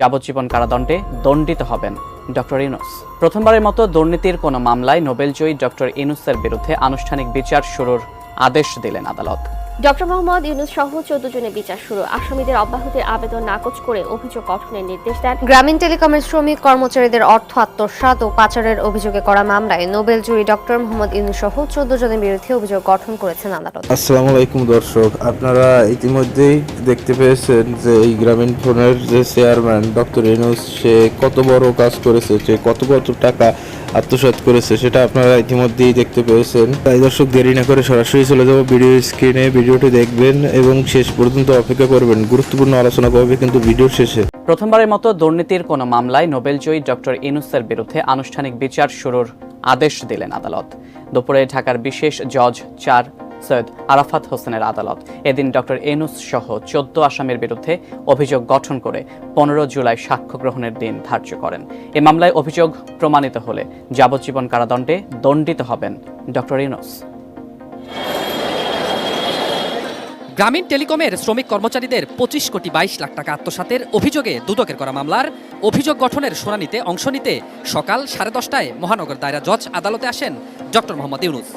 যাবজ্জীবন কারাদণ্ডে দণ্ডিত হবেন ডক্টর ইউনুস। প্রথমবারের মতো দুর্নীতির কোনো মামলায় নোবেলজয়ী ডক্টর ইনুসের বিরুদ্ধে আনুষ্ঠানিক বিচার শুরুর আদেশ দিলেন আদালত। ডক্টর মোহাম্মদ ইউনুস সহ চোদ্দ জনের বিচার শুরু। আসামিদের অব্যাহতির আবেদন নাকচ করে অভিযোগ গঠনের নির্দেশ দেন। গ্রামীণ টেলিকমের শ্রমিক কর্মচারীদের অর্থ আত্মসাৎ ও পাচারের অভিযোগে করা মামলায় Nobel jury doctor Muhammad Yunus সহ চোদ্দ জনের বিরুদ্ধে অভিযোগ গঠন করেছেন আদালত। আসসালামু আলাইকুম দর্শক আপনারা ইতিমধ্যেই দেখতে পেয়েছেন যে এই গ্রামীণ ফোনের যে চেয়ারম্যান ডক্টর ইনুস সে কত বড় কাজ করেছে সে কত কত টাকা আত্মসাৎ করেছে সেটা আপনারা ইতিমধ্যেই দেখতে পেয়েছেন। তাই দর্শক দেরি না করে সরাসরি চলে যাব ভিডিও স্ক্রিনে। ভিডিওটি দেখবেন এবং শেষ পর্যন্ত অপেক্ষা করবেন। গুরুত্বপূর্ণ আলোচনা করবে কিন্তু ভিডিওর শেষে। প্রথমবারের মতো দুর্নীতির কোনো মামলায় নোবেলজয়ী ডক্টর ইনুসের বিরুদ্ধে আনুষ্ঠানিক বিচার শুরুর আদেশ দিলেন আদালত। দুপুরে ঢাকার বিশেষ জজ চার সৈয়দ আরাফাত হোসেনের আদালত। এদিন ডক্টর এনুস সহ চোদ্দ আসামির বিরুদ্ধে অভিযোগ গঠন করে পনেরো জুলাই সাক্ষ্য গ্রহণের দিন ধার্য করেন। এ মামলায় অভিযোগ প্রমাণিত হলে যাবজ্জীবন কারাদণ্ডে দণ্ডিত হবেন ডক্টর ইনুস। গ্রামীণ টেলিকমের শ্রমিক কর্মচারীদের পঁচিশ কোটি বাইশ লাখ টাকা আত্মসাতের অভিযোগে দুদকের করা মামলার অভিযোগ গঠনের শুনানিতে অংশ নিতে সকাল সাড়ে দশটায় মহানগর দায়রা জজ আদালতে আসেন ডক্টর মোহাম্মদ ইউনুস।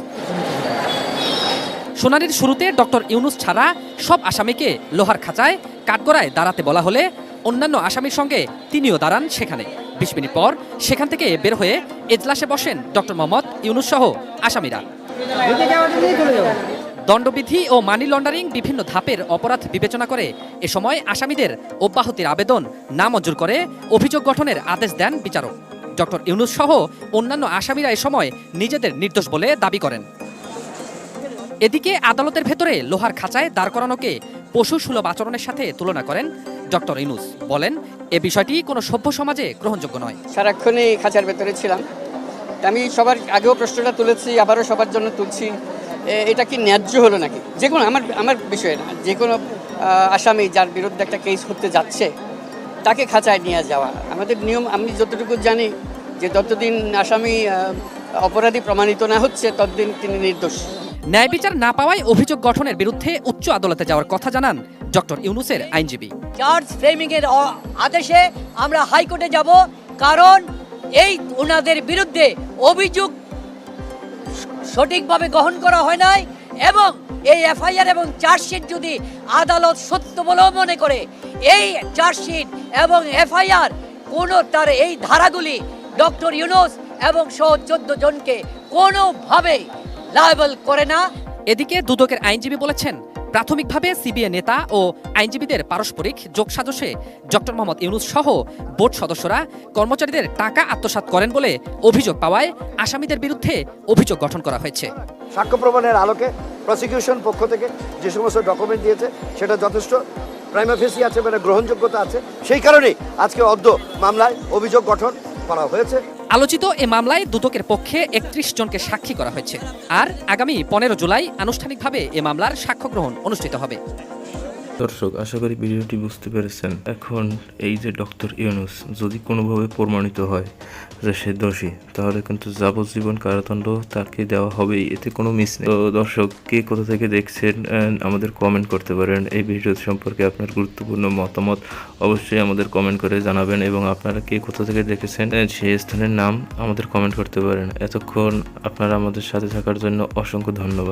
শুনানির শুরুতে ডক্টর ইউনুস ছাড়া সব আসামিকে লোহার খাঁচায় কাঠগড়ায় দাঁড়াতে বলা হলে অন্যান্য আসামির সঙ্গে তিনিও দাঁড়ান সেখানে। বিশ মিনিট পর সেখান থেকে বের হয়ে এজলাসে বসেন ডক্টর মোহাম্মদ ইউনুস সহ আসামিরা দণ্ডবিধি ও মানি লন্ডারিং বিভিন্ন ধাপের অপরাধ বিবেচনা করে এ সময় আসামিদের অব্যাহতির আবেদন নামঞ্জুর করে অভিযোগ গঠনের আদেশ দেন বিচারক। ডক্টর ইউনুস সহ অন্যান্য আসামিরা এ সময় নিজেদের নির্দোষ বলে দাবি করেন। এদিকে আদালতের ভেতরে লোহার খাঁচায় দাঁড় করানোকে পশু সুলভ আচরণের সাথে তুলনা করেন ডক্টর ইনুস বলেন, এ বিষয়টি কোনো সভ্য সমাজে গ্রহণযোগ্য নয়। সারাক্ষণই খাঁচার ভেতরে ছিলাম। আমি সবার আগেও প্রশ্নটা তুলেছি, আবারও সবার জন্য তুলছি। এটা কি ন্যায্য হলো নাকি? যে কোনো আমার আমার বিষয়ে না। যে কোনো আসামি যার বিরুদ্ধে একটা কেস করতে যাচ্ছে তাকে খাঁচায় নিয়ে যাওয়া। আমাদের নিয়ম আমি যতটুকু জানি যে যতদিন আসামি অপরাধী প্রমাণিত না হচ্ছে ততদিন তিনি নির্দোষ। ন্যায় বিচার না পাওয়ায় অভিযোগ গঠনের বিরুদ্ধে উচ্চ আদালতে যাওয়ার কথা জানান ডক্টর ইউনুসের আইনজীবী। চার্জ ফ্রেমিং এর আদেশে আমরা হাইকোর্টে যাব কারণ এই ওনাদের বিরুদ্ধে অভিযোগ সঠিকভাবে গ্রহণ করা হয় নাই এবং এই এফআইআর এবং চার্জশিট যদি আদালত সত্য বলেও মনে করে, এই চার্জশিট এবং এফআইআর কোনো তার এই ধারাগুলি ডক্টর ইউনুস এবং সহ চোদ্দ জনকে কোনোভাবে লাইবল করে না। এদিকে দুদকের আইনজীবী বলেছেন প্রাথমিকভাবে সিবিএ নেতা ও আইনজীবীদের পারস্পরিক যোগসাজশে ডক্টর মোহাম্মদ ইউনুস সহ বোর্ড সদস্যরা কর্মচারীদের টাকা আত্মসাৎ করেন বলে অভিযোগ পাওয়ায় আসামিদের বিরুদ্ধে অভিযোগ গঠন করা হয়েছে। সাক্ষ্য প্রমাণের আলোকে প্রসিকিউশন পক্ষ থেকে যে সমস্ত ডকুমেন্ট দিয়েছে, সেটা যথেষ্ট। প্রাইমাফেসি আছে মানে গ্রহণযোগ্যতা আছে। সেই কারণেই আজকে অদ্য মামলায় অভিযোগ গঠন করা হয়েছে। আলোচিত এ মামলায় দুদকের পক্ষে একত্রিশ জনকে সাক্ষী করা হয়েছে। আর আগামী পনেরো জুলাই আনুষ্ঠানিকভাবে এ মামলার সাক্ষ্য গ্রহণ অনুষ্ঠিত হবে। দর্শক, আশা করি ভিডিওটি বুঝতে পেরেছেন। এখন এই যে ডক্টর ইউনুস যদি কোনোভাবে প্রমাণিত হয় যে সে দোষী, তাহলে কিন্তু যাবজ্জীবন কারাদণ্ড তাকে দেওয়া হবেই। এতে কোনো মিস নেই। তো দর্শক, কে কোথা থেকে দেখছেন আমাদের কমেন্ট করতে পারেন। এই ভিডিও সম্পর্কে আপনার গুরুত্বপূর্ণ মতামত অবশ্যই আমাদের কমেন্ট করে জানাবেন এবং আপনারা কে কোথা থেকে দেখেছেন সেই স্থানের নাম আমাদের কমেন্ট করতে পারেন। এতক্ষণ আপনারা আমাদের সাথে থাকার জন্য অসংখ্য ধন্যবাদ।